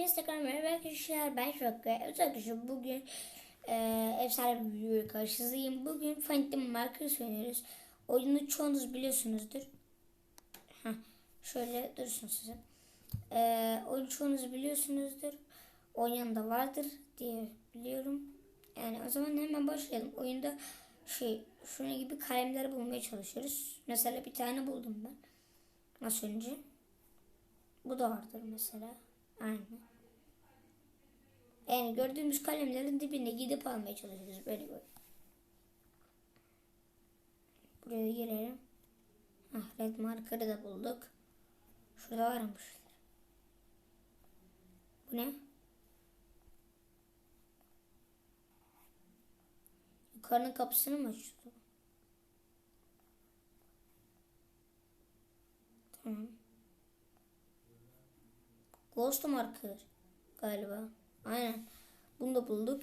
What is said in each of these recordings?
Hepinize tekrar merhaba arkadaşlar. Ben Şokka. Evet arkadaşlar bugün e, efsane bir videoya karşınızdayım. Bugün Phantom Markers oynuyoruz. Oyunu çoğunuz biliyorsunuzdur. Heh, şöyle dursun size. E, oyunu çoğunuz biliyorsunuzdur. Oynayan da vardır diye biliyorum. Yani o zaman hemen başlayalım. Oyunda şey şunun gibi kalemleri bulmaya çalışıyoruz. Mesela bir tane buldum ben. Nasıl önce? Bu da vardır mesela. Aynen. Yani gördüğümüz kalemlerin dibine gidip almaya çalışıyoruz. Böyle böyle. Buraya girelim. Ah, red marker'ı da bulduk. Şurada varmış. Bu ne? Yukarının kapısını mı açıyordu? Tamam. Ghost marker galiba. Aynen. Bunu da bulduk.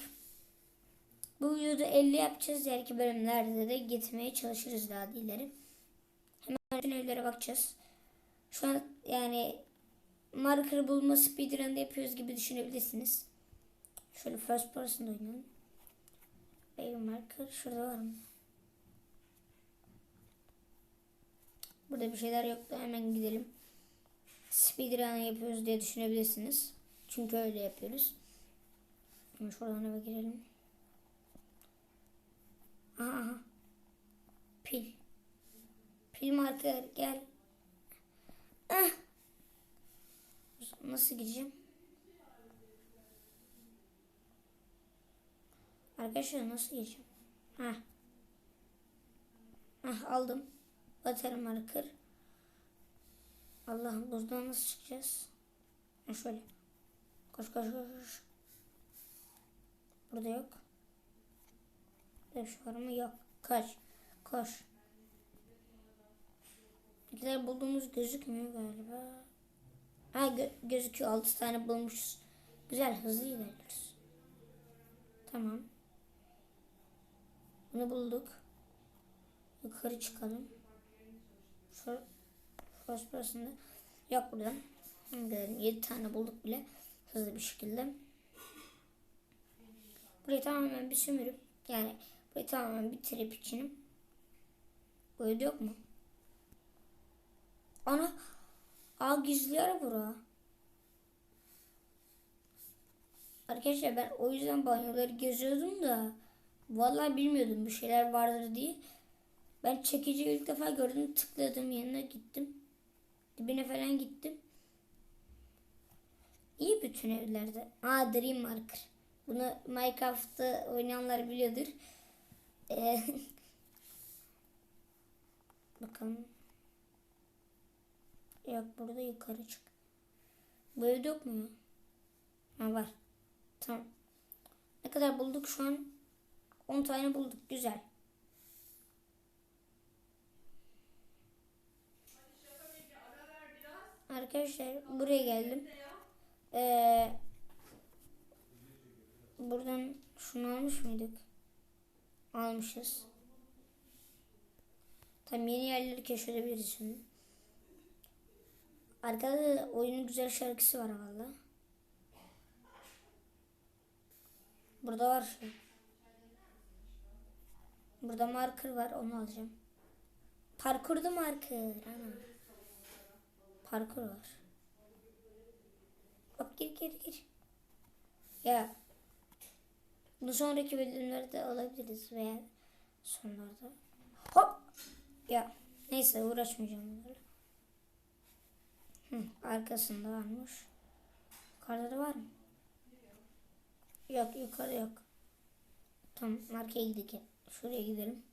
Bu videoda 50 yapacağız. Diğerki bölümlerde de gitmeye çalışırız daha ileri. Hemen bütün evlere bakacağız. Şu an yani marker bulma speedrun'da yapıyoruz gibi düşünebilirsiniz. Şöyle first person'da oynayalım. Baby marker şurada var mı? Burada bir şeyler yoktu. Hemen gidelim speedrun yapıyoruz diye düşünebilirsiniz. Çünkü öyle yapıyoruz. Şimdi şuradan eve girelim. Aha, aha. Pil. Pil marker gel. Ah. Nasıl gideceğim? Arkadaşlar nasıl gideceğim? Ha. Ah aldım. Water marker. Allah'ım buradan nasıl çıkacağız? Şöyle. Koş koş koş koş. Burada yok. Beş var mı? Yok. Kaç. Koş. Neler bulduğumuz gözükmüyor galiba. Ha gö gözüküyor. Altı tane bulmuşuz. Güzel hızlı ilerliyoruz. Tamam. Bunu bulduk. Yukarı çıkalım. Şu First person'da yok burada. Gidelim. 7 tane bulduk bile hızlı bir şekilde. Burayı tamamen bir sömürüp yani burayı tamamen bitirip içinim. Evde yok mu? Ana Aa gizli yer bura. Arkadaşlar ben o yüzden banyoları geziyordum da vallahi bilmiyordum bir şeyler vardır diye. Ben çekici ilk defa gördüm tıkladım yanına gittim. Dibine falan gittim. İyi bütün evlerde. Aa Dream Marker. Bunu Minecraft'ta oynayanlar biliyordur. Ee, bakalım. Yok burada yukarı çık. Bu evde yok mu? Ha var. Tamam. Ne kadar bulduk şu an? 10 tane bulduk. Güzel. Arkadaşlar buraya geldim. Ee, buradan şunu almış mıydık? Almışız. Tam yeni yerleri keşfedebiliriz şimdi. Arkada da oyunun güzel şarkısı var valla. Burada var şey. Burada marker var onu alacağım. Parkurda marker. Ana. Parkur var. Bak gir gir gir. Ya. Bu sonraki bölümlerde alabiliriz veya sonlarda. Hop. Ya. Neyse uğraşmayacağım bunlarla. Hı, arkasında varmış. Yukarıda da var mı? Yok yukarı yok. Tamam markaya gidelim. Şuraya gidelim.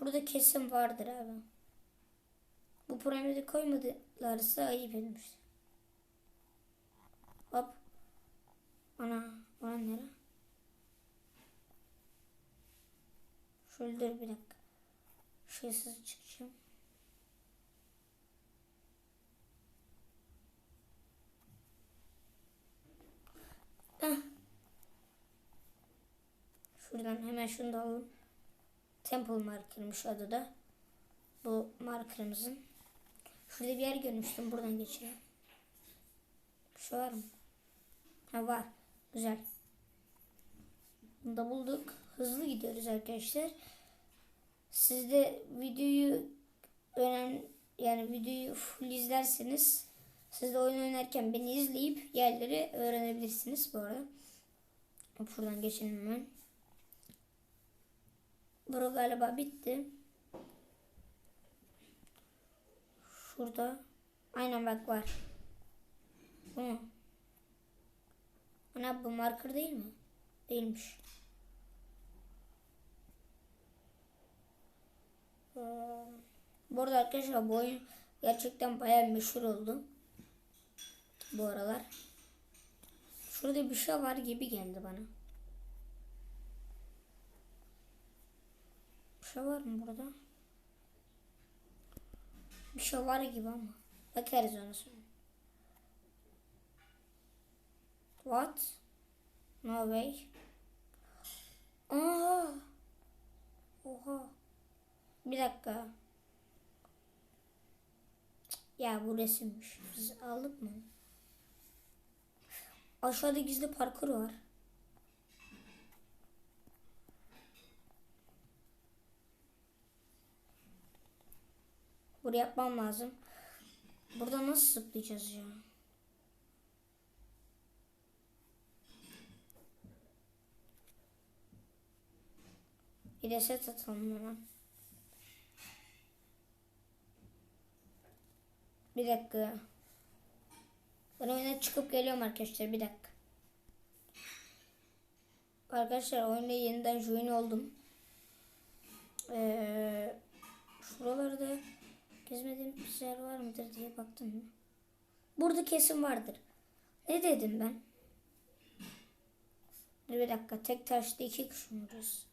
Burada kesin vardır abi. Bu piramidi koymadılarsa ayıp etmiş. Hop. Ana. Ana nere? Şöyle dur bir dakika. Şeysiz çıkacağım. Şuradan hemen şunu da alalım. Temple marker'mış adı da. Bu markerımızın. Şurada bir yer görmüştüm. Buradan geçelim. Şu var mı? Ha var. Güzel. Bunu da bulduk. Hızlı gidiyoruz arkadaşlar. Siz de videoyu önemli yani videoyu full izlerseniz siz de oyun oynarken beni izleyip yerleri öğrenebilirsiniz bu arada. Buradan geçelim hemen. Bura galiba bitti. Şurada. Aynen bak var. Bu mu? Ana bu marker değil mi? Değilmiş. Ee, Bu arada arkadaşlar bu oyun gerçekten bayağı meşhur oldu. Bu aralar. Şurada bir şey var gibi geldi bana. Bir şey var mı burada? Bir şey var gibi ama. Bakarız ona sonra. What? No way. Aa! Oha. Bir dakika. Ya bu resimmiş. Biz aldık mı? Aşağıda gizli parkur var. Buraya yapmam lazım. Burada nasıl zıplayacağız ya? Bir hemen. Bir dakika. Ben oyuna çıkıp geliyorum arkadaşlar. Bir dakika. Arkadaşlar oyunda yeniden join oldum. Ee, şuralarda gezmediğim bir yer var mıdır diye baktım mı? Burada kesin vardır. Ne dedim ben? Bir dakika. Tek taşta iki kuş vururuz.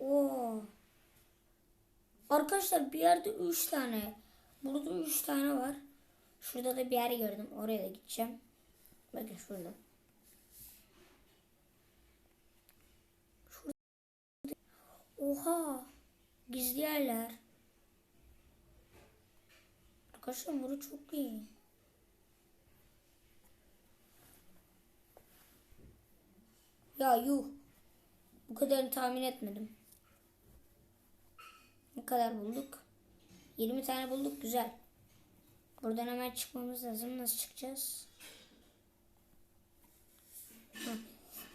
Oo. Arkadaşlar bir yerde üç tane. Burada üç tane var. Şurada da bir yer gördüm. Oraya da gideceğim. Bakın şurada. Şurada. Oha. Gizli yerler. Arkadaşlar burası çok iyi. Ya yuh. Bu kadarını tahmin etmedim. Ne kadar bulduk? 20 tane bulduk. Güzel. Buradan hemen çıkmamız lazım. Nasıl çıkacağız?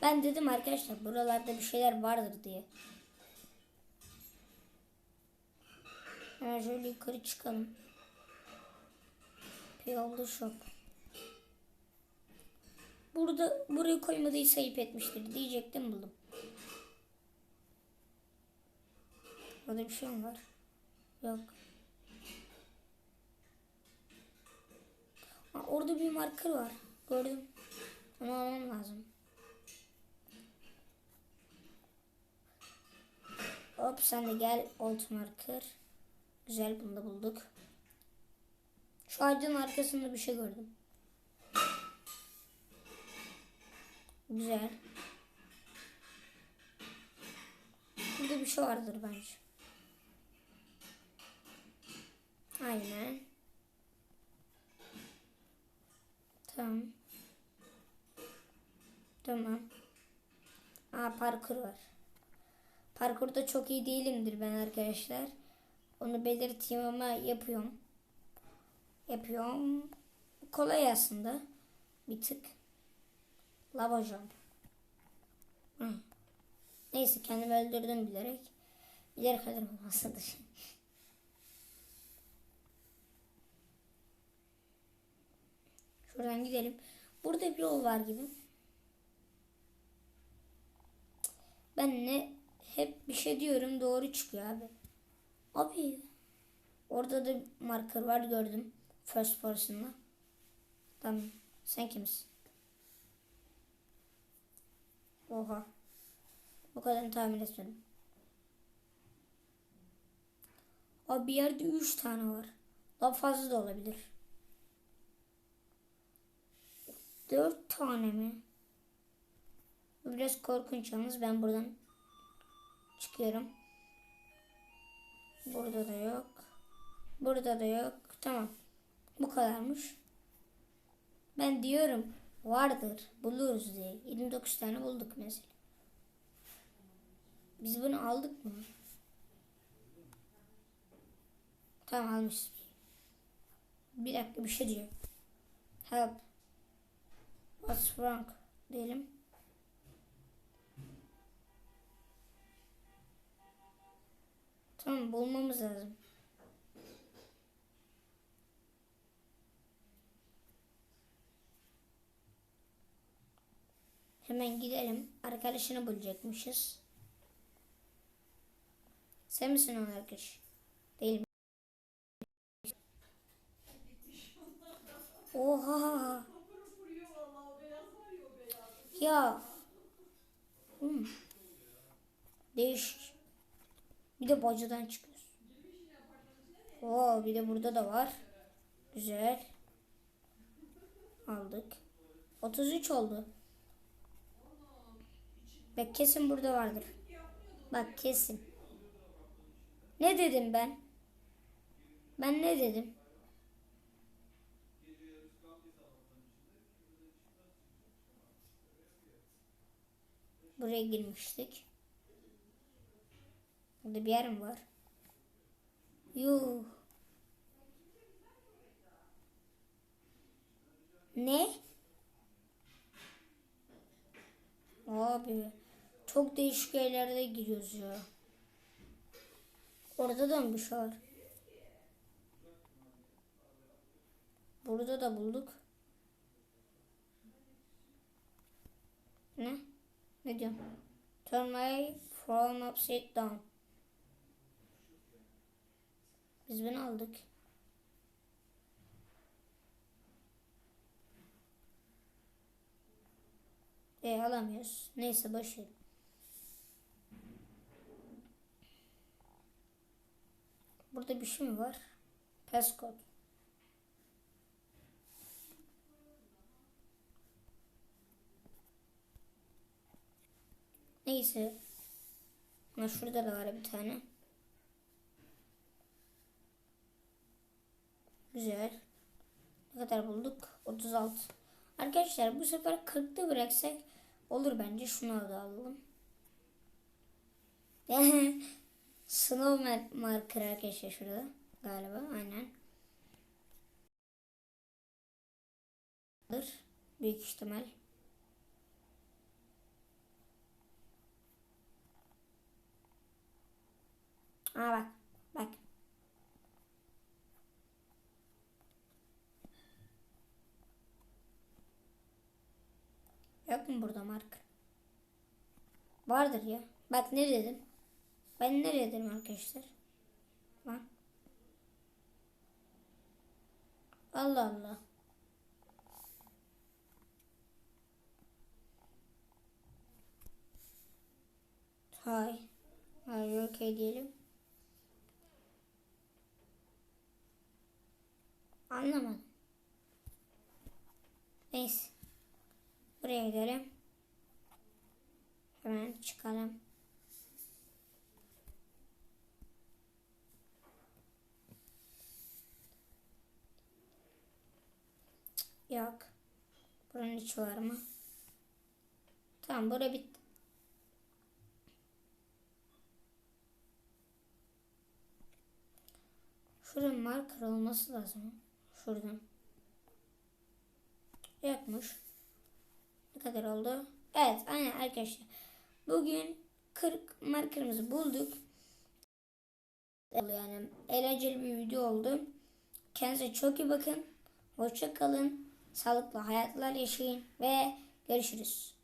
Ben dedim arkadaşlar buralarda bir şeyler vardır diye. Hemen şöyle yukarı çıkalım. Piyollu shop. Burada burayı koymadıysa ayıp etmiştir diyecektim buldum. Orada bir şey mi var? Yok. Ha, orada bir marker var. Gördüm. Onu almam lazım. Hop sen de gel old marker. Güzel bunu da bulduk. Şu ağacın arkasında bir şey gördüm. Güzel. Burada bir şey vardır bence. Aynen. Tamam. Tamam. Aa parkur var. Parkurda çok iyi değilimdir ben arkadaşlar. Onu belirteyim ama yapıyorum. Yapıyorum. Kolay aslında. Bir tık. Lava jump. Hı. Neyse kendimi öldürdüm bilerek. Bilerek öldürmem aslında. Şuradan gidelim. Burada bir yol var gibi. Ben ne hep bir şey diyorum doğru çıkıyor abi. Abi orada da marker var gördüm. First person'la. Tamam. Sen kimsin? Oha. Bu kadarını tahmin etmedim. Abi bir yerde 3 tane var. Daha fazla da olabilir. 4 tane mi? Biraz korkunç yalnız. Ben buradan çıkıyorum. Burada da yok. Burada da yok. Tamam. Bu kadarmış. Ben diyorum vardır buluruz diye. 29 tane bulduk mesela. Biz bunu aldık mı? Tamam almışız. Bir dakika bir şey diyor. Help. Wrong? Diyelim. Tamam bulmamız lazım. Hemen gidelim. Arkadaşını bulacakmışız. Sen misin onun arkadaş? Değil mi? Oha. Ya. Hmm. Değişik. Bir de bacadan çıkıyoruz. Oo, bir de burada da var. Güzel. Aldık. 33 oldu. Bak kesin burada vardır. Bak kesin. Ne dedim ben? Ben ne dedim? Buraya girmiştik. Burada bir yer mi var? Yuh. Ne? Abi çok değişik yerlerde giriyoruz ya. Orada da mı bir şey var? Burada da bulduk. Ne? Ne diyorsun? Turn my phone upside down. Biz bunu aldık. E alamıyoruz. Neyse boş ver. Burada bir şey mi var? Passcode. Neyse. Ha, şurada da var bir tane. Güzel. Ne kadar bulduk? 36. Arkadaşlar bu sefer 40'ta bıraksak olur bence. Şunu da alalım. Snow marker arkadaşlar şurada. Galiba aynen. Büyük ihtimal. Aa bak. Bak. Yok mu burada marker? Vardır ya. Bak ne dedim? Ben nereye dedim arkadaşlar? Lan. Allah Allah. Hay. Hayır okey diyelim. Anlamadım. Neyse. Buraya gidelim. Hemen çıkalım. Yok. Buranın içi var mı? Tamam bura bitti. Şuranın marker olması lazım. Şuradan. Yokmuş. Ne kadar oldu? Evet aynen arkadaşlar. Bugün 40 markerımızı bulduk. Yani eğlenceli bir video oldu. Kendinize çok iyi bakın. Hoşça kalın. Sağlıklı hayatlar yaşayın ve görüşürüz.